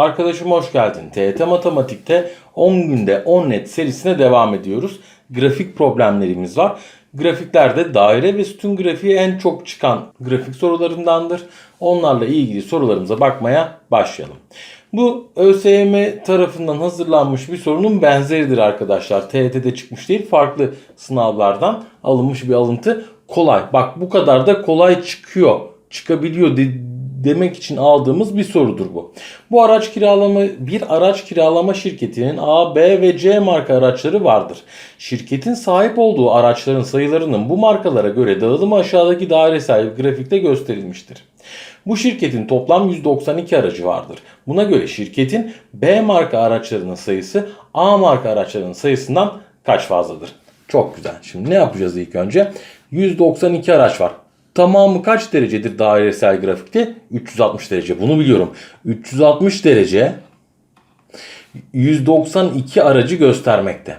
Arkadaşım hoş geldin. TET Matematik'te 10 günde 10 net serisine devam ediyoruz. Grafik problemlerimiz var. Grafiklerde daire ve sütun grafiği en çok çıkan grafik sorularındandır. Onlarla ilgili sorularımıza bakmaya başlayalım. Bu ÖSYM tarafından hazırlanmış bir sorunun benzeridir arkadaşlar. TET'de çıkmış değil, farklı sınavlardan alınmış bir alıntı. Kolay. Bak bu kadar da kolay çıkıyor, çıkabiliyor demek için aldığımız bir sorudur bu. Bu araç kiralama bir araç kiralama şirketinin A, B ve C marka araçları vardır. Şirketin sahip olduğu araçların sayılarının bu markalara göre dağılımı aşağıdaki dairesel grafikte gösterilmiştir. Bu şirketin toplam 192 aracı vardır. Buna göre şirketin B marka araçlarının sayısı A marka araçlarının sayısından kaç fazladır? Çok güzel. Şimdi ne yapacağız ilk önce? 192 araç var. Tamamı kaç derecedir dairesel grafikte? 360 derece. Bunu biliyorum. 360 derece 192 aracı göstermekte.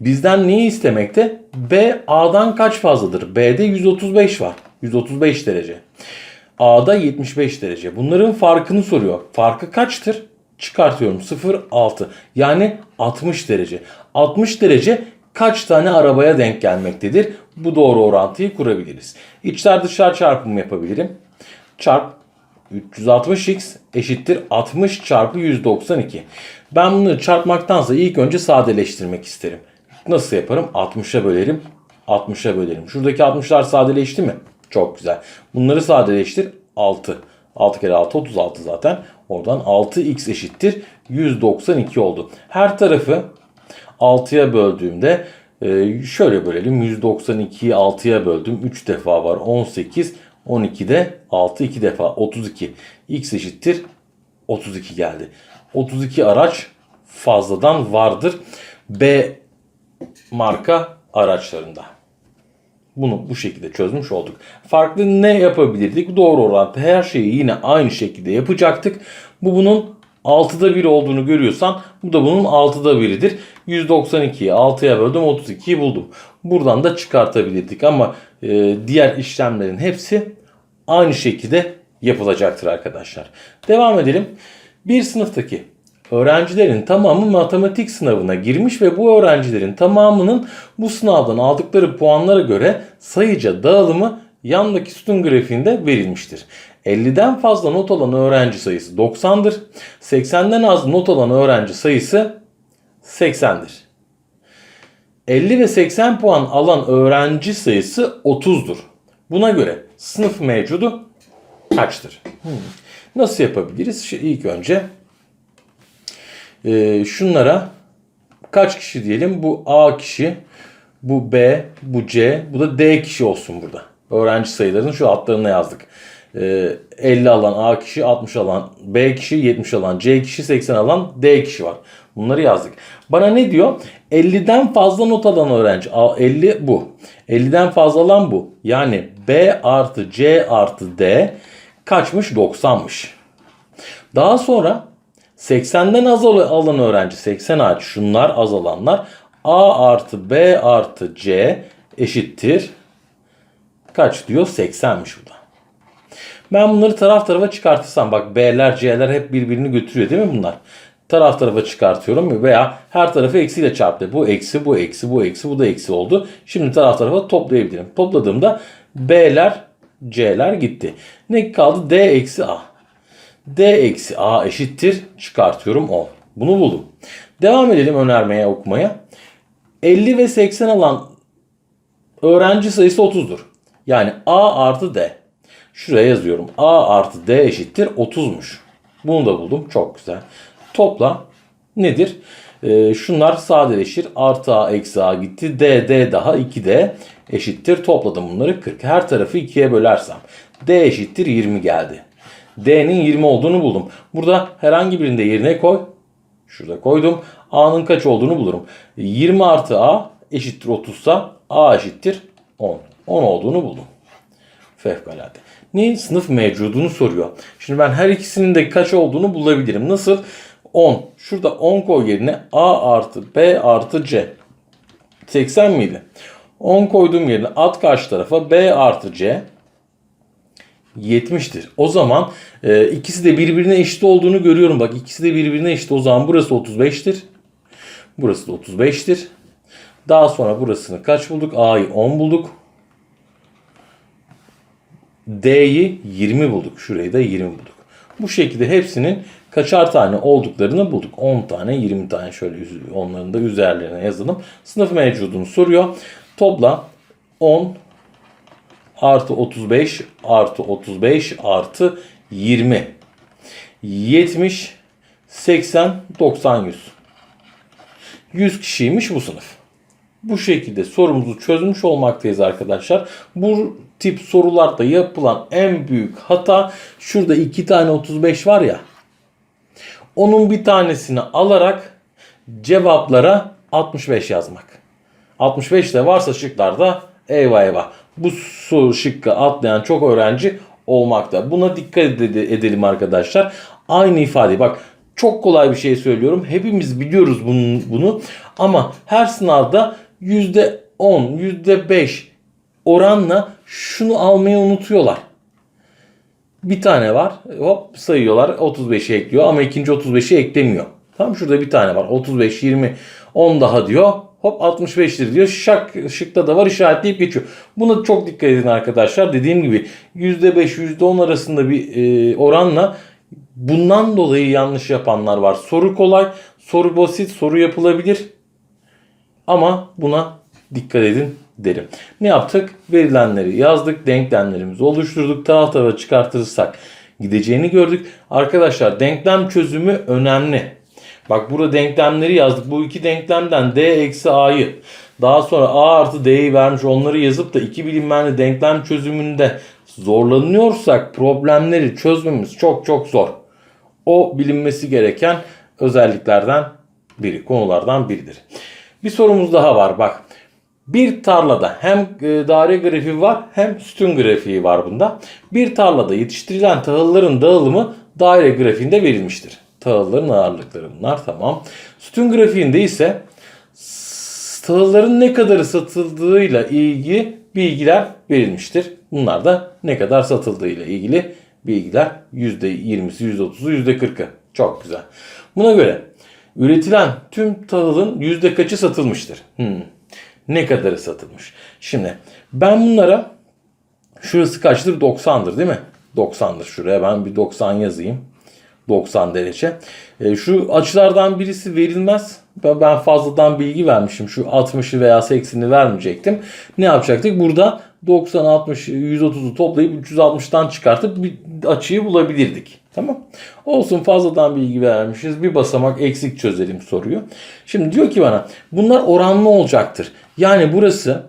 Bizden neyi istemekte? B A'dan kaç fazladır? B'de 135 var. 135 derece. A'da 75 derece. Bunların farkını soruyor. Farkı kaçtır? Çıkartıyorum 0 6. Yani 60 derece. 60 derece kaç tane arabaya denk gelmektedir? Bu doğru orantıyı kurabiliriz. İçler dışlar çarpımı yapabilirim. Çarp 360x eşittir 60 çarpı 192. Ben bunları çarpmaktansa ilk önce sadeleştirmek isterim. Nasıl yaparım? 60'a bölerim. 60'a bölerim. Şuradaki 60'lar sadeleşti mi? Çok güzel. Bunları sadeleştir. 6. 6 kere 6 36 zaten. Oradan 6x eşittir 192 oldu. Her tarafı 6'ya böldüğümde e, şöyle bölelim. 192'yi 6'ya böldüm. 3 defa var. 18. 12'de 6 2 defa 32. X eşittir 32 geldi. 32 araç fazladan vardır. B marka araçlarında. Bunu bu şekilde çözmüş olduk. Farklı ne yapabilirdik? Doğru orantı her şeyi yine aynı şekilde yapacaktık. Bu bunun 6'da 1 olduğunu görüyorsan bu da bunun 6'da 1'idir. 192'yi 6'ya böldüm 32'yi buldum. Buradan da çıkartabilirdik ama e, diğer işlemlerin hepsi aynı şekilde yapılacaktır arkadaşlar. Devam edelim. Bir sınıftaki öğrencilerin tamamı matematik sınavına girmiş ve bu öğrencilerin tamamının bu sınavdan aldıkları puanlara göre sayıca dağılımı yandaki sütun grafiğinde verilmiştir. 50'den fazla not alan öğrenci sayısı 90'dır. 80'den az not alan öğrenci sayısı 80'dir. 50 ve 80 puan alan öğrenci sayısı 30'dur. Buna göre sınıf mevcudu kaçtır? Hmm. Nasıl yapabiliriz? Şimdi ilk önce e, şunlara kaç kişi diyelim? Bu A kişi, bu B, bu C, bu da D kişi olsun burada. Öğrenci sayılarını şu altlarına yazdık. E, 50 alan A kişi, 60 alan B kişi, 70 alan C kişi, 80 alan D kişi var. Bunları yazdık. Bana ne diyor? 50'den fazla not alan öğrenci. A, 50 bu. 50'den fazla alan bu. Yani B artı C artı D kaçmış? 90'mış. Daha sonra 80'den az al- alan öğrenci 80 hariç şunlar azalanlar A artı B artı C eşittir kaç diyor 80'miş bu da. Ben bunları taraf tarafa çıkartırsam bak B'ler C'ler hep birbirini götürüyor değil mi bunlar? Taraf tarafa çıkartıyorum veya her tarafı eksiyle çarptı. Bu eksi, bu eksi, bu eksi, bu da eksi oldu. Şimdi taraf tarafa toplayabilirim. Topladığımda B'ler C'ler gitti. Ne kaldı? D eksi A. D eksi A eşittir. Çıkartıyorum 10. Bunu buldum. Devam edelim önermeye okumaya. 50 ve 80 alan öğrenci sayısı 30'dur. Yani A artı D. Şuraya yazıyorum. A artı D eşittir 30'muş. Bunu da buldum. Çok güzel. Topla nedir? Ee, şunlar sadeleşir. Artı A eksi A gitti. D, D daha 2D eşittir. Topladım bunları 40. Her tarafı 2'ye bölersem. D eşittir 20 geldi. D'nin 20 olduğunu buldum. Burada herhangi birinde yerine koy. Şurada koydum. A'nın kaç olduğunu bulurum. 20 artı A eşittir 30 sa A eşittir 10. 10 olduğunu buldum. Fevkalade. Ne? Sınıf mevcudunu soruyor. Şimdi ben her ikisinin de kaç olduğunu bulabilirim. Nasıl? 10. Şurada 10 koy yerine A artı B artı C. 80 miydi? 10 koyduğum yerine at karşı tarafa B artı C 70'tir. O zaman e, ikisi de birbirine eşit olduğunu görüyorum. Bak ikisi de birbirine eşit. O zaman burası 35'tir. Burası da 35'tir. Daha sonra burasını kaç bulduk? A'yı 10 bulduk. D'yi 20 bulduk. Şurayı da 20 bulduk. Bu şekilde hepsinin kaçar tane olduklarını bulduk. 10 tane 20 tane şöyle onların da üzerlerine yazalım. Sınıf mevcudunu soruyor. Topla 10 artı 35 artı 35 artı 20. 70 80 90 100. 100 kişiymiş bu sınıf. Bu şekilde sorumuzu çözmüş olmaktayız arkadaşlar. Bu tip sorularda yapılan en büyük hata şurada iki tane 35 var ya. Onun bir tanesini alarak cevaplara 65 yazmak. 65 de varsa şıklarda eyvah eyvah. Bu soru şıkkı atlayan çok öğrenci olmakta. Buna dikkat ede- edelim arkadaşlar. Aynı ifade bak çok kolay bir şey söylüyorum. Hepimiz biliyoruz bunu, bunu. ama her sınavda %10, %5 oranla şunu almayı unutuyorlar. Bir tane var. Hop sayıyorlar. 35'i ekliyor ama ikinci 35'i eklemiyor. Tamam şurada bir tane var. 35, 20, 10 daha diyor. Hop 65'tir diyor. Şak, şıkta da var işaretleyip geçiyor. Buna çok dikkat edin arkadaşlar. Dediğim gibi %5, %10 arasında bir e, oranla bundan dolayı yanlış yapanlar var. Soru kolay, soru basit, soru yapılabilir. Ama buna dikkat edin derim. Ne yaptık? Verilenleri yazdık, denklemlerimizi oluşturduk. Taraf tarafa çıkartırsak gideceğini gördük. Arkadaşlar denklem çözümü önemli. Bak burada denklemleri yazdık. Bu iki denklemden d eksi a'yı daha sonra a artı d'yi vermiş onları yazıp da iki bilinmeyenli denklem çözümünde zorlanıyorsak problemleri çözmemiz çok çok zor. O bilinmesi gereken özelliklerden biri, konulardan biridir. Bir sorumuz daha var bak. Bir tarlada hem e, daire grafiği var hem sütun grafiği var bunda. Bir tarlada yetiştirilen tahılların dağılımı daire grafiğinde verilmiştir. Tahılların ağırlıkları bunlar tamam. Sütun grafiğinde ise tahılların ne kadarı satıldığıyla ilgili bilgiler verilmiştir. Bunlar da ne kadar satıldığıyla ilgili bilgiler %20'si, %30'u, %40'ı. Çok güzel. Buna göre üretilen tüm tahılın yüzde kaçı satılmıştır? Hmm. Ne kadarı satılmış? Şimdi ben bunlara şurası kaçtır? 90'dır değil mi? 90'dır. Şuraya ben bir 90 yazayım. 90 derece. E, şu açılardan birisi verilmez. Ben fazladan bilgi vermişim. Şu 60'ı veya 80'i vermeyecektim. Ne yapacaktık? Burada 90, 60, 130'u toplayıp 360'tan çıkartıp bir açıyı bulabilirdik. Tamam. Olsun fazladan bilgi vermişiz. Bir basamak eksik çözelim soruyu. Şimdi diyor ki bana bunlar oranlı olacaktır. Yani burası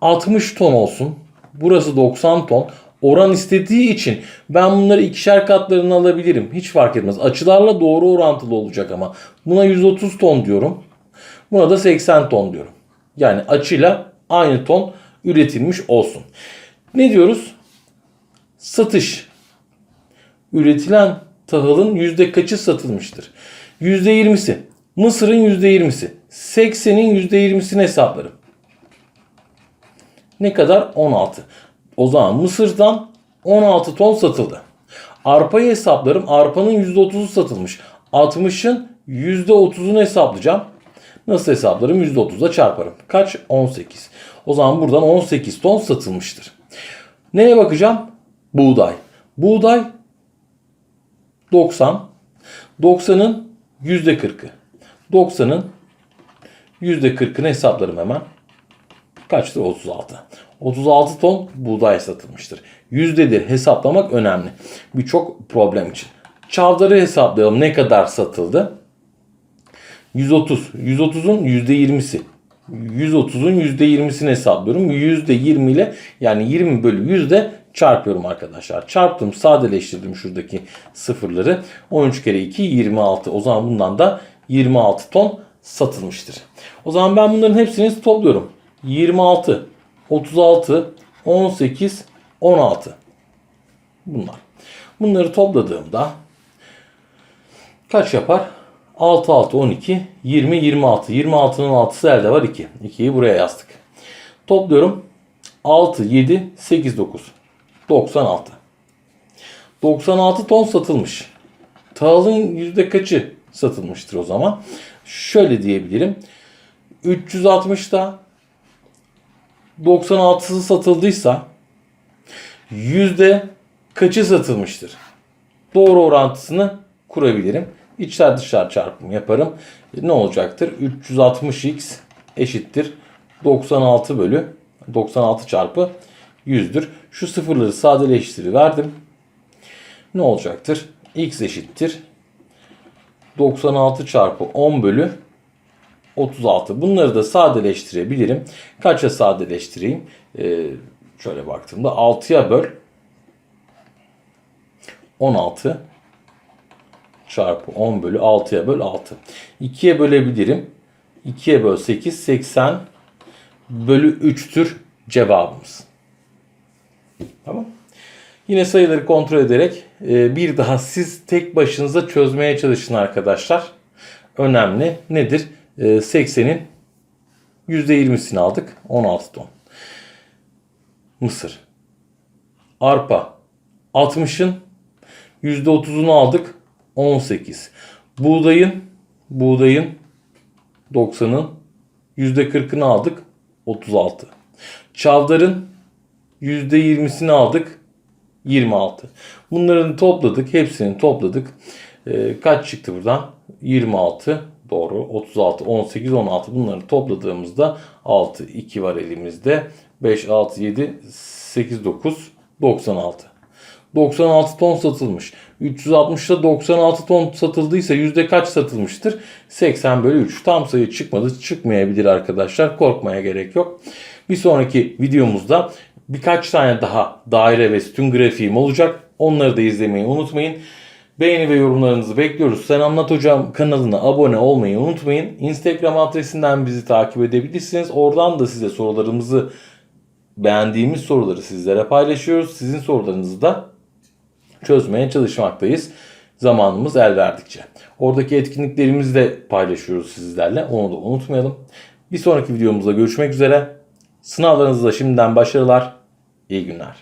60 ton olsun. Burası 90 ton. Oran istediği için ben bunları ikişer katlarını alabilirim. Hiç fark etmez. Açılarla doğru orantılı olacak ama. Buna 130 ton diyorum. Buna da 80 ton diyorum. Yani açıyla aynı ton üretilmiş olsun. Ne diyoruz? Satış. Üretilen tahılın yüzde kaçı satılmıştır? Yüzde yirmisi. Mısırın yüzde yirmisi. 80'in yüzde yirmisini hesaplarım. Ne kadar? 16. O zaman Mısır'dan 16 ton satıldı. Arpayı hesaplarım. Arpanın %30'u satılmış. 60'ın %30'unu hesaplayacağım. Nasıl hesaplarım? %30'la çarparım. Kaç? 18. O zaman buradan 18 ton satılmıştır. Neye bakacağım? Buğday. Buğday 90. 90'ın %40'ı. 90'ın %40'ını hesaplarım hemen. Kaçtır? 36. 36 ton buğday satılmıştır. Yüzdedir hesaplamak önemli. Birçok problem için. Çavdarı hesaplayalım. Ne kadar satıldı? 130. 130'un %20'si. 130'un %20'sini hesaplıyorum. %20 ile yani 20 bölü yüzde çarpıyorum arkadaşlar. Çarptım sadeleştirdim şuradaki sıfırları. 13 kere 2 26. O zaman bundan da 26 ton satılmıştır. O zaman ben bunların hepsini topluyorum. 26, 36, 18, 16. Bunlar. Bunları topladığımda kaç yapar? 6, 6, 12, 20, 26. 26'nın 6'sı elde var 2. 2'yi buraya yazdık. Topluyorum. 6, 7, 8, 9. 96. 96 ton satılmış. Tahılın yüzde kaçı satılmıştır o zaman? Şöyle diyebilirim. 360'da 96'sı satıldıysa yüzde kaçı satılmıştır? Doğru orantısını kurabilirim. İçler dışlar çarpımı yaparım. E, Ne olacaktır? 360x eşittir 96 bölü 96 çarpı 100'dür. Şu sıfırları sadeleştiriverdim. Ne olacaktır? x eşittir 96 çarpı 10 bölü 36. Bunları da sadeleştirebilirim. Kaça sadeleştireyim? Ee, şöyle baktığımda 6'ya böl 16 çarpı 10 bölü 6'ya böl 6. 2'ye bölebilirim. 2'ye böl 8 80 bölü 3'tür cevabımız. Tamam. Yine sayıları kontrol ederek e, bir daha siz tek başınıza çözmeye çalışın arkadaşlar. Önemli nedir? E, 80'in %20'sini aldık. 16 ton. Mısır. Arpa. 60'ın %30'unu aldık. 18. Buğdayın buğdayın 90'ın %40'ını aldık. 36. Çavdarın %20'sini aldık. 26. Bunların topladık. Hepsini topladık. Ee, kaç çıktı buradan? 26. Doğru. 36, 18, 16. Bunları topladığımızda 6, 2 var elimizde. 5, 6, 7, 8, 9, 96. 96 ton satılmış. 360'da 96 ton satıldıysa yüzde kaç satılmıştır? 80 bölü 3. Tam sayı çıkmadı. Çıkmayabilir arkadaşlar. Korkmaya gerek yok. Bir sonraki videomuzda birkaç tane daha daire ve sütun grafiğim olacak. Onları da izlemeyi unutmayın. Beğeni ve yorumlarınızı bekliyoruz. Sen Anlat Hocam kanalına abone olmayı unutmayın. Instagram adresinden bizi takip edebilirsiniz. Oradan da size sorularımızı beğendiğimiz soruları sizlere paylaşıyoruz. Sizin sorularınızı da çözmeye çalışmaktayız. Zamanımız el verdikçe. Oradaki etkinliklerimizi de paylaşıyoruz sizlerle. Onu da unutmayalım. Bir sonraki videomuzda görüşmek üzere. Sınavlarınızda şimdiden başarılar. İyi günler.